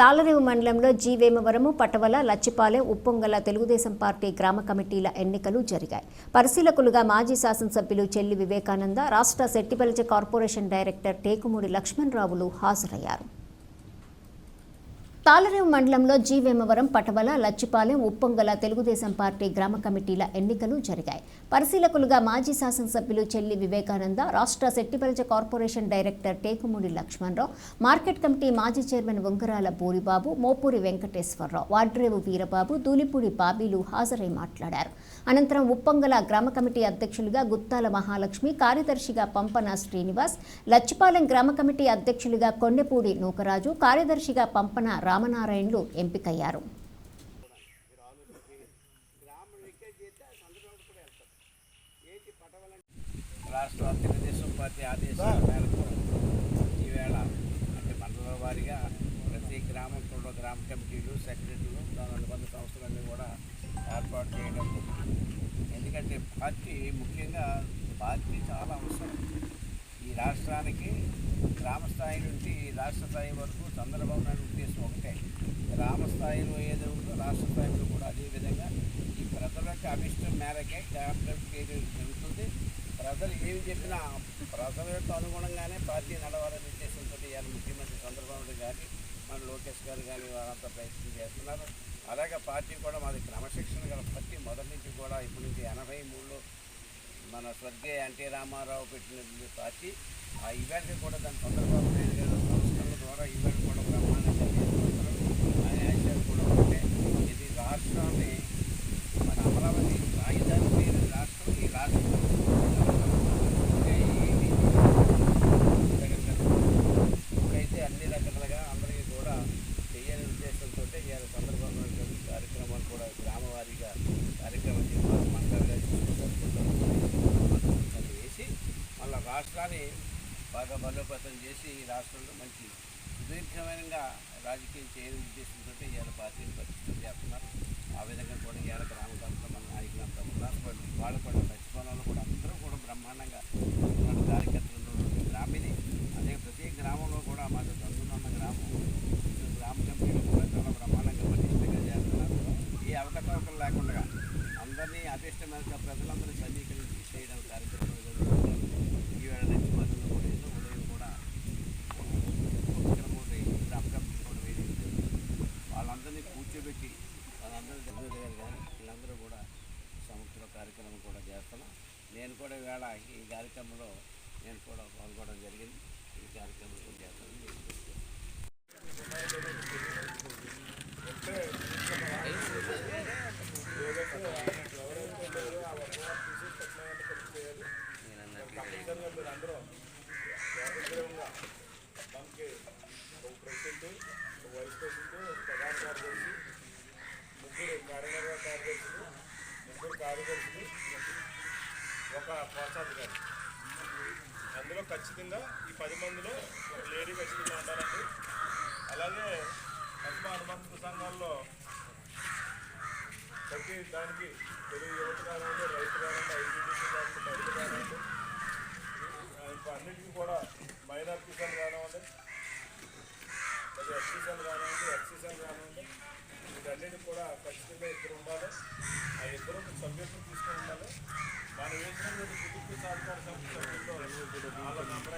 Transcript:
తాళరేవు మండలంలో జీవేమవరము పటవల లచ్చిపాలెం ఉప్పొంగల తెలుగుదేశం పార్టీ గ్రామ కమిటీల ఎన్నికలు జరిగాయి. పరిశీలకులుగా మాజీ శాసనసభ్యులు చెల్లి వివేకానంద రాష్ట్ర సెట్టిపల్చ కార్పొరేషన్ డైరెక్టర్ టేకుమూడి లక్ష్మణరావులు హాజరయ్యారు. తాళరేవు మండలంలో జీవేమవరం పటవల లచ్చిపాలెం ఉప్పొంగల తెలుగుదేశం పార్టీ గ్రామ కమిటీల ఎన్నికలు జరిగాయి. పరిశీలకులుగా మాజీ శాసనసభ్యులు చెల్లి వివేకానంద రాష్ట్ర శెట్టిపరచ corporation director Tekumudi Lakshmanarao market committee మాజీ చైర్మన్ ఉంగరాల బోరిబాబు మోపూరి వెంకటేశ్వరరావు వాడ్రేవు వీరబాబు దూలిపూడి బాబీలు హాజరై మాట్లాడారు. అనంతరం ఉప్పొంగల గ్రామ కమిటీ అధ్యక్షులుగా గుత్తాల మహాలక్ష్మి కార్యదర్శిగా పంపన శ్రీనివాస్ లచ్చిపాలెం గ్రామ కమిటీ అధ్యక్షులుగా కొండెపూడి నూకరాజు కార్యదర్శిగా పంపన రామనారాయణలు ఎంపికయ్యారు. రాష్ట్ర తెలుగుదేశం పార్టీ ఆదేశాల మేరకు ఈవేళ అంటే మండల వారీగా ప్రతి గ్రామంలో గ్రామ కమిటీలు సెక్రటరీలు దాని అనుబంధ సంస్థలన్నీ కూడా ఏర్పాటు చేయడం ఎందుకంటే పార్టీ ముఖ్యంగా పార్టీ చాలా అవసరం. ఈ రాష్ట్రానికి గ్రామ స్థాయి నుండి రాష్ట్ర స్థాయి వరకు చంద్రబాబు నాయుడు ఉద్దేశం ఒకటే. గ్రామ స్థాయిలో ఏదో ఉందో రాష్ట్ర స్థాయిలో కూడా అదే విధంగా ఈ యొక్క అభిష్టం మేరకే గ్రామ జరుగుతుంది. ప్రజలు ఏమి చెప్పినా ప్రజల యొక్క అనుగుణంగానే పార్టీ నడవాలనే ఉద్దేశంతో ఇవాళ ముఖ్యమంత్రి చంద్రబాబు నాయుడు కానీ మన లోకేష్ గారు కానీ వారంతా ప్రయత్నం చేస్తున్నారు. అలాగే పార్టీ కూడా మాది క్రమశిక్షణ గల పార్టీ మొదటి నుంచి కూడా ఇప్పటి నుంచి ఎనభై మూడులో మన స్వర్గీయ ఎన్టీ రామారావు పెట్టిన పార్టీ. ఆ ఈవెంట్ కూడా దాని తొందరగా నాయుడు గారు సంస్కరణల ద్వారా ఈవెంట్ కూడా బ్రహ్మాండంగా చేసుకుంటారు ఆయన ఆశయాలు కూడా ఉంటే ఇది రాష్ట్రాన్ని మన అమరావతి రాజధాని పేరు రాష్ట్రం ఈ రాష్ట్రం ఏమీ ఇప్పుడైతే అన్ని రకాలుగా అందరికీ కూడా చేయాలని ఉద్దేశంతో ఇవాళ చంద్రబాబు నాయుడు గారు కార్యక్రమాలు కూడా గ్రామవారీగా కార్యక్రమం చేసి మండలిగా తీసుకుంటారు వేసి మళ్ళీ రాష్ట్రాన్ని బాగా బలోపేతం చేసి ఈ రాష్ట్రంలో మంచి సుదీర్ఘమైన రాజకీయం చేయని ఉద్దేశంతో ఇవాళ పార్టీని పరిస్థితులు చేస్తున్నారు. ఆ విధంగా కూడా ఇవాళ గ్రామ కంటే మన నాయకులంతా ఉన్నారు వాళ్ళు కూడా మర్చిపోవడంలో కూడా అందరూ కూడా బ్రహ్మాండంగా ఉన్న కార్యకర్తలు గ్రామీణి అదే ప్రతి గ్రామంలో కూడా మాకు చదువుతున్న గ్రామం గ్రామ కమిటీలు కూడా చాలా బ్రహ్మాండంగా పటిష్టంగా చేస్తున్నారు. ఏ అవకతవకలు లేకుండా అందరినీ అభిష్టమైన ప్రజలందరూ సమీకరించారు చేయడం కార్యక్రమం జరుగుతుంది ఈవేళ నుంచి మొదలు కూడా ఏదో ఉదయం కూడా ఒకటి గ్రామ కమిటీ కూడా వేరే వాళ్ళందరినీ కూర్చోబెట్టి వాళ్ళందరూ దగ్గర గారు కానీ వీళ్ళందరూ కూడా సంవత్సరం కార్యక్రమం కూడా చేస్తున్నాం నేను కూడా వేళ ఈ కార్యక్రమంలో నేను కూడా పాల్గొనడం జరిగింది. కార్యదర్శిని ఒక ఒక గారు. అందులో ఖచ్చితంగా ఈ పది మందిలో ఒక లేడీ ఖచ్చితంగా ఉండాలండి. అలాగే పద్మ అనుబంధ సంఘాల్లో ప్రతి దానికి తెలుగు యువత కానివ్వండి రైతు కానివ్వండి ఐదు కానివ్వండి రైతు కానివ్వండి ఇప్పుడు అన్నిటికీ కూడా ఇద్దరు ఉండాలి. ఆ ఇద్దరు సభ్యత్వం తీసుకుని ఉండాలి. మనం వేసిన కుటుంబ సహకార సంస్థ వాళ్ళ నంబర్